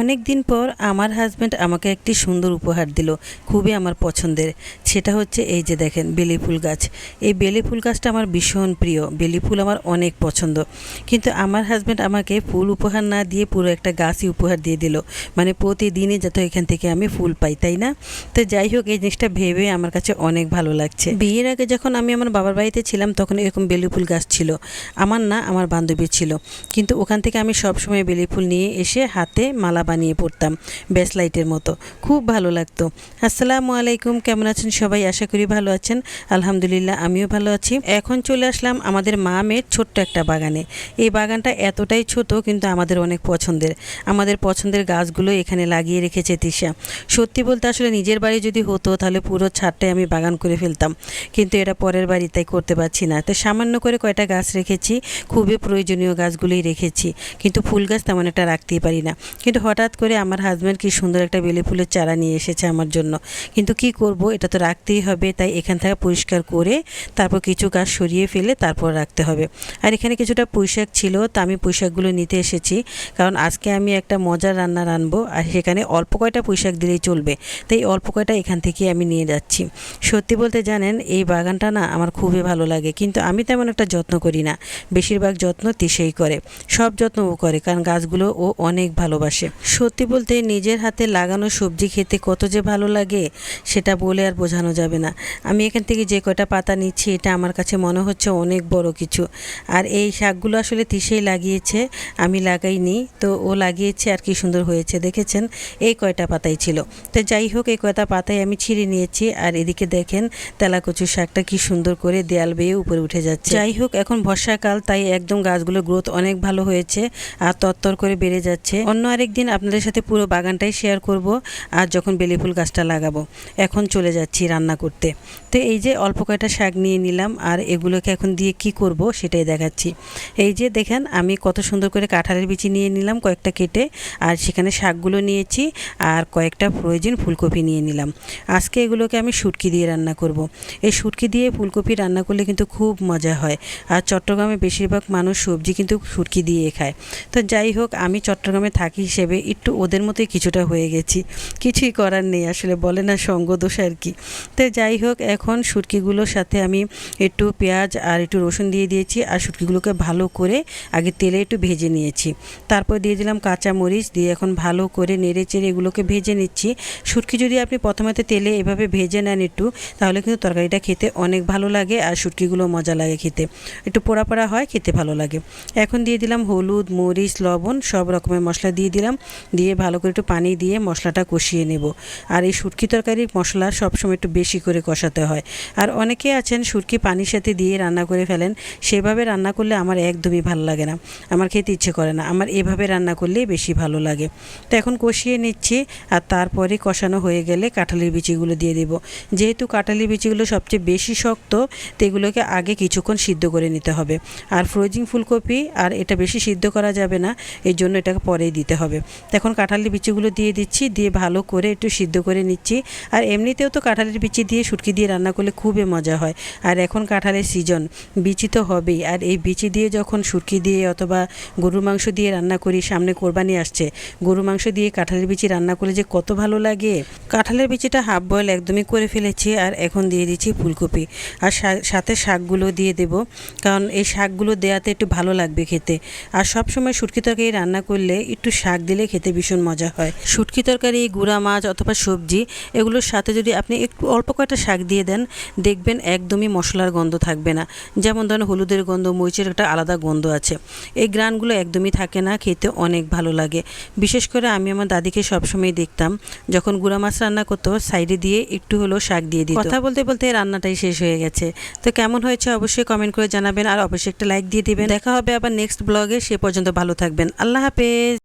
অনেক দিন পর আমার হাজব্যান্ড আমাকে একটি সুন্দর উপহার দিল, খুবই আমার পছন্দের। সেটা হচ্ছে এই যে দেখেন, বেলি ফুল গাছ। এই বেলি ফুল গাছটা আমার ভীষণ প্রিয়। বেলি ফুল আমার অনেক পছন্দ। কিন্তু আমার হাজব্যান্ড আমাকে ফুল উপহার না দিয়ে পুরো একটা গাছই উপহার দিয়ে দিল। মানে প্রতিদিনই যত এখান থেকে আমি ফুল পাই, তাই না? তো যাই হোক, এই জিনিসটা ভেবে আমার কাছে অনেক ভালো লাগছে। বিয়ের আগে যখন আমি আমার বাবার বাড়িতে ছিলাম, তখন এরকম বেলি ফুল গাছ ছিল। আমার না, আমার বান্ধবী ছিল। কিন্তু ওখান থেকে আমি সবসময় বেলি ফুল নিয়ে এসে হাতে মালা বানিয়ে পড়তাম ব্যাসলাইটের মতো। খুব ভালো লাগতো। আসসালামু আলাইকুম, কেমন আছেন সবাই? আশা করি ভালো আছেন। আলহামদুলিল্লাহ, আমিও ভালো আছি। এখন চলে আসলাম আমাদের মা মেয়ের ছোট্ট একটা বাগানে। এই বাগানটা এতটাই ছোট, কিন্তু আমাদের অনেক পছন্দের। আমাদের পছন্দের গাছগুলো এখানে লাগিয়ে রেখেছে তিশা। সত্যি বলতে আসলে নিজের বাড়ি যদি হতো, তাহলে পুরো ছাদটাই আমি বাগান করে ফেলতাম। কিন্তু এটা পরের বাড়ি, তাই করতে পারছি না। তো সামান্য করে কয়টা গাছ রেখেছি, খুবই প্রয়োজনীয় গাছগুলোই রেখেছি। কিন্তু ফুল গাছ তেমন একটা রাখতেই পারি না। কিন্তু হঠাৎ করে আমার হাজব্যান্ড কি সুন্দর একটা বেলি ফুলের চারা নিয়ে এসেছে আমার জন্য। কিন্তু কি করব? এটা তো রাখতেই হবে। তাই এখান থেকে পরিষ্কার করে তারপর কিছু গাছ সরিয়ে ফেলে তারপর রাখতে হবে। আর এখানে কিছুটা পুঁইশাক ছিল, তা আমি পুঁইশাকগুলো নিতে এসেছি। কারণ আজকে আমি একটা মজার রান্না রানবো আর সেখানে অল্প কয়টা পুঁইশাক দিলেই চলবে। তাই অল্প কয়টা এখান থেকে আমি নিয়ে যাচ্ছি। সত্যি বলতে জানেন, এই বাগানটা না আমার খুবই ভালো লাগে। কিন্তু আমি তেমন একটা যত্ন করি না। বেশিরভাগ যত্ন তিসেই করে। সব যত্ন ও করে, কারণ গাছগুলো ও অনেক ভালোবাসে। সত্যি বলতে নিজের হাতে লাগানো সবজি খেতে কত যে ভালো লাগে, সেটা বলে আর বোঝানো যাবে না। আমি এখান থেকে যে কয়টা পাতা নিচ্ছি, এটা আমার কাছে মনে হচ্ছে অনেক বড় কিছু। আর এই শাকগুলো আসলে তিসেই লাগিয়েছে, আমি লাগাইনি, তো ও লাগিয়েছে আর কি সুন্দর হয়েছে, দেখেছেন? এই কয়টা পাতাই ছিল। তো যাই হোক, এই কয়টা পাতাই আমি ছিঁড়ে নিয়েছি, আর এদিকে দেখেন তেলাকচুর শাকটা কি সুন্দর করে দেয়াল বেয়ে উপরে উঠে যাচ্ছে। যাই হোক, এখন বর্ষাকাল, তাই একদম গাছগুলোর গ্রোথ অনেক ভালো হয়েছে, আর তত্তর করে বেড়ে যাচ্ছে। অন্য আরেকদিন আপনাদের সাথে পুরো বাগানটাই শেয়ার করব আর যখন বেলি ফুল গাছটা লাগাবো। এখন চলে যাচ্ছি রান্না করতে। তো এই যে অল্প কয়টা শাক নিয়ে নিলাম আর এগুলোকে এখন দিয়ে কি করব সেটাই দেখাচ্ছি। এই যে দেখেন, আমি কত সুন্দর করে কাঁঠালের বিচি নিয়ে নিলাম কয়েকটা কেটে আর সেখানে শাকগুলো নিয়েছি আর কয়েকটা প্রয়োজন ফুলকপি নিয়ে নিলাম। আজকে এগুলোকে আমি শুটকি দিয়ে রান্না করব। এই শুটকি দিয়ে ফুলকপি রান্না করলে কিন্তু খুব মজা হয়। আর চট্টগ্রামে বেশিরভাগ মানুষ সবজি কিন্তু শুটকি দিয়ে খায়। তো যাই হোক, আমি চট্টগ্রামে থাকি হিসেবে একটু ওদের মতোই কিছুটা হয়ে গেছি। কিছুই করার নেই, আসলে বলে না সঙ্গ দোষ আর কি। তাই যাই হোক, এখন শুটকিগুলোর সাথে আমি একটু পেঁয়াজ আর একটু রসুন দিয়ে দিয়েছি আর শুটকিগুলোকে ভালো করে আগে তেলে একটু ভেজে নিয়েছি। তারপর দিয়ে দিলাম কাঁচা মরিচ দিয়ে এখন ভালো করে নেড়ে চেড়ে এগুলোকে ভেজে নিচ্ছি। শুটকি যদি আপনি প্রথমেতে তেলে এভাবে ভেজে নেন একটু, তাহলে কিন্তু তরকারিটা খেতে অনেক ভালো লাগে আর শুটকিগুলো মজা লাগে খেতে। একটু পোড়া পোড়া হয়, খেতে ভালো লাগে। এখন দিয়ে দিলাম হলুদ, মরিচ, লবণ, সব রকমের মশলা দিয়ে দিলাম। দিয়ে ভালো করে একটু পানি দিয়ে মশলাটা কষিয়ে নেব। আর এই শুটকি তরকারির মশলা সবসময় একটু বেশি করে কষাতে হয়। আর অনেকে আছেন শুটকি পানির সাথে দিয়ে রান্না করে ফেলেন, সেভাবে রান্না করলে আমার একদমই ভালো লাগে না। আমার খেতে ইচ্ছে করে না, আমার এভাবে রান্না করলেই বেশি ভালো লাগে। তো এখন কষিয়ে নিচ্ছি, আর তারপরে কষানো হয়ে গেলে কাঁঠালের বিচিগুলো দিয়ে দেব। যেহেতু কাঁঠালের বিচিগুলো সবচেয়ে বেশি শক্ত, তো এগুলোকে আগে কিছুক্ষণ সিদ্ধ করে নিতে হবে। আর ফ্রোজিং ফুলকপি, আর এটা বেশি সিদ্ধ করা যাবে না, এর জন্য এটাকে পরেই দিতে হবে। এখন কাঁঠালের বিচিগুলো দিয়ে দিচ্ছি, দিয়ে ভালো করে একটু সিদ্ধ করে নিচ্ছি। আর এমনিতেও তো কাঁঠালের বিচি দিয়ে সুটকি দিয়ে রান্না করলে খুবই মজা হয়। আর এখন কাঁঠালের সিজন বিচি তো হবেই। আর এই বিচি দিয়ে যখন শুটকি দিয়ে অথবা গরুর মাংস দিয়ে রান্না করি, সামনে কোরবানি আসছে। গরু মাংস দিয়ে কাঁঠালের বিচি রান্না করলে যে কত ভালো লাগে। কাঁঠালের বিচিটা হাফ বয়েল একদমই করে ফেলেছি আর এখন দিয়ে দিচ্ছি ফুলকপি। আর সাথে শাকগুলো দিয়ে দেব, কারণ এই শাকগুলো দেওয়াতে একটু ভালো লাগবে খেতে। আর সব সময় শুটকি তরকারি রান্না করলে একটু শাক দিলে খেতে ভীষণ মজা হয়। শুটকি তরকারি, গুঁড়া মাছ অথবা সবজি, এগুলোর সাথে যদি আপনি একটু অল্প কয়টা শাক দিয়ে দেন, দেখবেন একদমই মশলার গন্ধ থাকবে না। যেমন ধরেন হলুদের গন্ধ, মরিচের একটা আলাদা গন্ধ আছে। এই গ্রানগুলো একদমই থাকে না, খেতে অনেক ভালো লাগে। বিশেষ করে আমি আমার দাদিকে সবসময় দেখতাম, যখন গুঁড়া মাছ রান্না করতো, সাইডে দিয়ে একটু হলো শাক দিয়ে দিই কথা বলতে বলতে রান্নাটাই শেষ হয়ে গেছে। তো কেমন হয়েছে অবশ্যই কমেন্ট করে জানাবেন আর অবশ্যই একটা লাইক দিয়ে দিবেন। দেখা হবে আবার নেক্সট ব্লগে সে পর্যন্ত ভালো থাকবেন। আল্লাহ হাফেজ।